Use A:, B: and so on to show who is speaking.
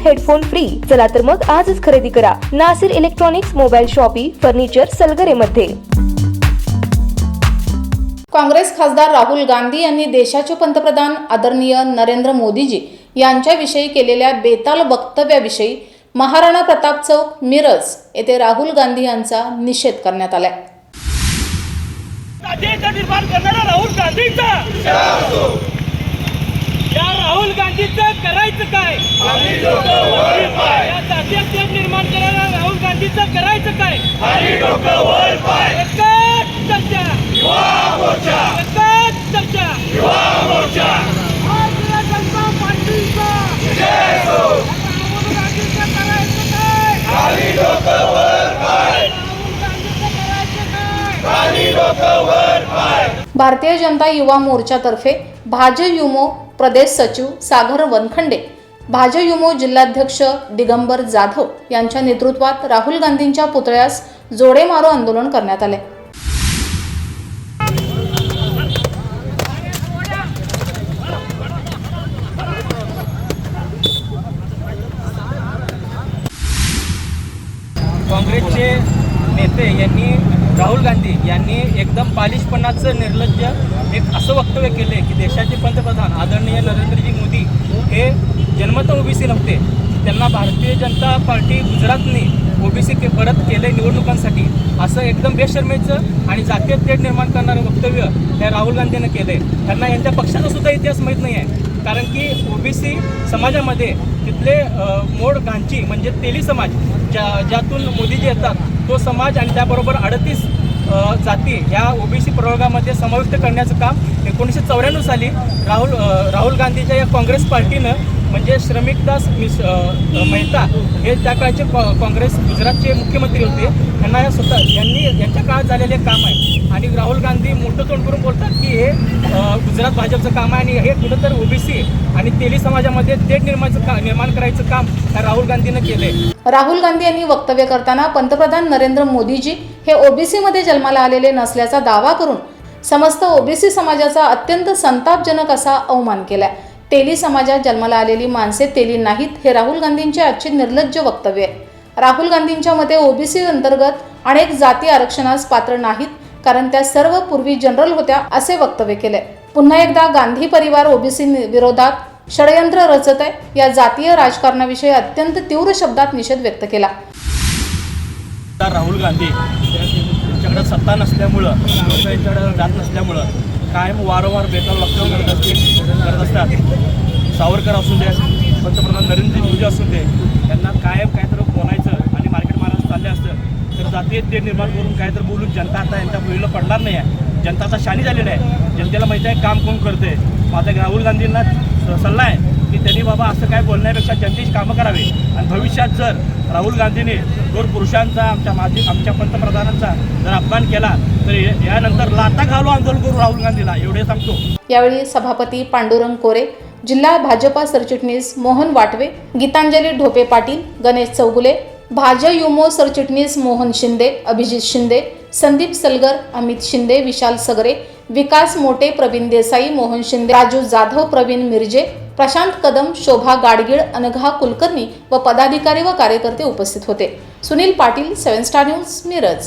A: Headphone free. चला तर मग आजच खरेदी करा. Nasir electronics mobile shoppe furniture Salgare मध्ये
B: काँग्रेस खासदार राहुल गांधी यांनी देशाचे पंतप्रधान आदरणीय नरेंद्र मोदीजी यांच्याविषयी केलेल्या बेताल वक्तव्याविषयी महाराणा प्रताप चौक मिरज येथे राहुल गांधी यांचा निषेध करण्यात आलाय.
C: निर्माण करणारा राहुल गांधीचा! या राहुल गांधीचं करायचं काय? या निर्माण करणारा राहुल गांधीचं करायचं काय? एकच चर्चा. एकच चर्चा. भारतीय जनता पार्टीचा. राहुल गांधीचं करायचं काय? राहुल गांधीचं करायचं काय?
B: भारतीय जनता युवा मोर्चातर्फे भाजयुमो प्रदेश सचिव सागर वनखंडे भाजयुमो जिल्हाध्यक्ष दिगंबर जाधव यांच्या नेतृत्वात राहुल गांधींच्या पुतळ्यास जोडे मारो आंदोलन करण्यात आले.
D: काँग्रेसचे नेते यांनी राहुल गांधी यांनी एकदम बालिशपणाचं निर्लज्ज एक असं वक्तव्य केले की देशाचे पंतप्रधान आदरणीय नरेंद्रजी मोदी हे जन्मत ओबीसी नव्हते. त्यांना भारतीय जनता पार्टी गुजरातने ओबीसी के परत केले निवडणुकांसाठी. असं एकदम बेशर्मेचं आणि जातीय तेढ निर्माण करणारं वक्तव्य हे राहुल गांधीनं आहे त्यांना यांच्या पक्षाचा सुद्धा इतिहास माहीत नाही आहे कारण की ओबीसी समाजामध्ये तिथले मोड गांची म्हणजे तेली समाज ज्या ज्यातून मोदीजी येतात तो समाज आणि त्याबरोबर अडतीस जाती ह्या ओबीसी प्रयोगामध्ये समाविष्ट करण्याचं काम एकोणीसशे चौऱ्याण्णव साली राहुल राहुल गांधीच्या या काँग्रेस पार्टीनं म्हणजे श्रमिकदास मिस मेहता हे त्या काळचे कॉ- काँग्रेस गुजरातचे मुख्यमंत्री होते. यांना या स्वतः यांनी यांच्या काळात झालेले काम आहे. आणि राहुल गांधी मोठं तोंड करून बोलतात की हे गुजरात भाजपचं काम आहे आणि हे कुठंतरी ओबीसी आणि तेली समाजामध्ये थेट निर्माणचं निर्माण करायचं काम राहुल गांधीनं केलं आहे
B: राहुल गांधी यांनी वक्तव्य करताना पंतप्रधान नरेंद्र मोदीजी हे ओबीसीमध्ये जन्माला आलेले नसल्याचा दावा करून समस्त ओबीसी समाजाचा अत्यंत संतापजनक असा अवमान केलाय. तेली समाजात जन्माला आलेली माणसे तेली नाहीत हे राहुल गांधींचे आजचे निर्लज्ज वक्तव्य आहे. राहुल गांधींच्या मते ओबीसी अंतर्गत अनेक जाती आरक्षणास पात्र नाहीत कारण त्या सर्व पूर्वी जनरल होत्या असे वक्तव्य केले. पुन्हा एकदा गांधी परिवार ओबीसी विरोधात षडयंत्र रचत आहे. या जातीय राजकारणाविषयी अत्यंत तीव्र शब्दात निषेध व्यक्त केला.
D: तर राहुल गांधी त्यांच्याकडे सत्ता नसल्यामुळं जात नसल्यामुळं कायम वारंवार बेकार वक्तव्य करत असतील करत असतात. सावरकर असू दे पंतप्रधान नरेंद्र मोदी असू दे त्यांना कायम काहीतरी बोलायचं आणि मार्केट मारायचं चालले असतं. तर जातीय ते निर्माण करून काय तर बोलून जनता आता यांच्या भुईला पडणार नाही आहे. जनता आता शानी झालेली आहे. जनतेला माहिती आहे काम कोण करते माझा राहुल गांधींना सल्ला आहे की त्यांनी बाबा असं काय बोलण्यापेक्षा जनतेची कामं करावी. आणि भविष्यात जर राहुल गांधीने दोन पुरुषांचा आमच्या माजी आमच्या पंतप्रधानांचा जर अपमान केला तर यानंतर लाता घालू आंदोलन करू राहुल गांधीला एवढे सांगतो.
B: यावेळी सभापती पांडुरंग कोरे जिल्हा भाजपा सरचिटणीस मोहन वाटवे गीतांजली ढोपे पाटील गणेश चौगुले भाजयुमो सरचिटणीस मोहन शिंदे अभिजित शिंदे संदीप सलगर अमित शिंदे विशाल सगरे विकास मोटे प्रवीण देसाई मोहन शिंदे राजू जाधव प्रवीण मिरजे प्रशांत कदम शोभा गाडगीळ अनघा कुलकर्णी व पदाधिकारी व कार्यकर्ते उपस्थित होते. Sunil Patil seven star news Miraj.